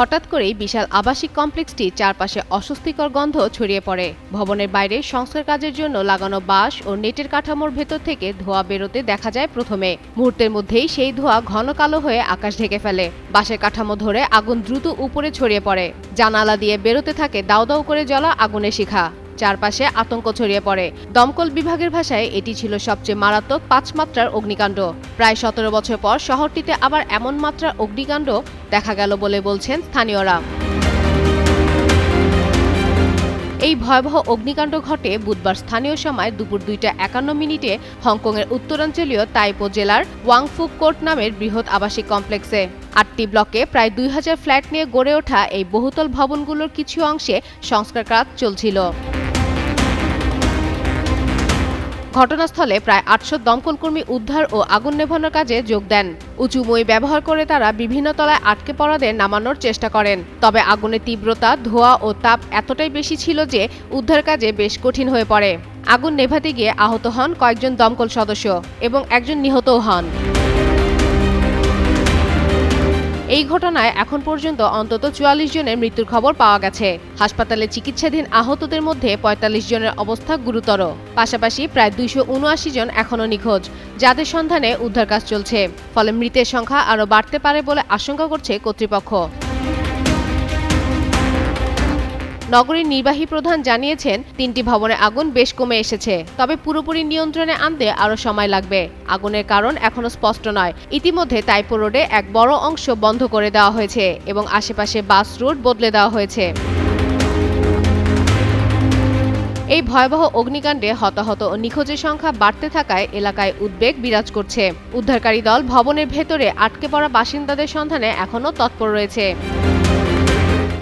হঠাৎ করেই বিশাল আবাসিক কমপ্লেক্সটি চারপাশে অস্বস্তিকর গন্ধ ছড়িয়ে পড়ে। ভবনের বাইরে সংস্কার কাজের জন্য লাগানো বাঁশ ও নেটের কাঠামোর ভেতর থেকে ধোঁয়া বেরোতে দেখা যায় প্রথমে। মুহূর্তের মধ্যেই সেই ধোঁয়া ঘন কালো হয়ে আকাশ ঢেকে ফেলে। বাঁশের কাঠামো ধরে আগুন দ্রুত উপরে ছড়িয়ে পড়ে। জানালা দিয়ে বেরোতে থাকে দাউ দাউ করে জ্বলা আগুনের শিখা। চারপাশে আতঙ্ক ছড়িয়ে পড়ে। দমকল বিভাগের ভাষায় এটি ছিল সবচেয়ে মারাত্মক পাঁচ মাত্রার অগ্নিকাণ্ড। প্রায় সতেরো বছর পর শহরটিতে আবার এমন মাত্রার অগ্নিকাণ্ড দেখা গেল বলে বলছেন স্থানীয়রা। এই ভয়াবহ অগ্নিকাণ্ড ঘটে বুধবার স্থানীয় সময় দুপুর দুইটা একান্ন মিনিটে হংকংয়ের উত্তরাঞ্চলীয় তাইপো জেলার ওয়াংফুক কোর্ট নামের বৃহৎ আবাসিক কমপ্লেক্সে। আটটি ব্লকে প্রায় দুই হাজার ফ্ল্যাট নিয়ে গড়ে ওঠা এই বহুতল ভবনগুলোর কিছু অংশে সংস্কার কাজ চলছিল। ঘটনাস্থলে প্রায় আটশো দমকলকর্মী উদ্ধার ও আগুন নেভানোর কাজে যোগ দেন। উঁচু মই ব্যবহার করে তারা বিভিন্ন তলায় আটকে পড়াদের নামানোর চেষ্টা করেন। তবে আগুনের তীব্রতা, ধোঁয়া ও তাপ এতটাই বেশি ছিল যে উদ্ধার কাজে বেশ কঠিন হয়ে পড়ে। আগুন নেভাতে গিয়ে আহত হন কয়েকজন দমকল সদস্য এবং একজন নিহতও হন। এই ঘটনায় এখন পর্যন্ত অন্তত চুয়াল্লিশ জনের মৃত্যুর খবর পাওয়া গেছে। হাসপাতালে চিকিৎসাধীন আহতদের মধ্যে ৪৫ জনের অবস্থা গুরুতর। পাশাপাশি প্রায় দুইশো উনআশি জন এখনও নিখোঁজ, যাদের সন্ধানে উদ্ধার কাজ চলছে। ফলে মৃতের সংখ্যা আরও বাড়তে পারে বলে আশঙ্কা করছে কর্তৃপক্ষ। নগরীর নির্বাহী প্রধান জানিয়েছেন, তিনটি ভবনে আগুন বেশ কমে এসেছে। তবে পুরোপুরি নিয়ন্ত্রণে আনতে আরও সময় লাগবে। আগুনের কারণ এখনও স্পষ্ট নয়। ইতিমধ্যে তাইপো রোডে এক বড় অংশ বন্ধ করে দেওয়া হয়েছে এবং আশেপাশে বাস রুট বদলে দেওয়া হয়েছে। এই ভয়াবহ অগ্নিকাণ্ডে হতাহত ও নিখোঁজের সংখ্যা বাড়তে থাকায় এলাকায় উদ্বেগ বিরাজ করছে। উদ্ধারকারী দল ভবনের ভেতরে আটকে পড়া বাসিন্দাদের সন্ধানে এখনও তৎপর রয়েছে।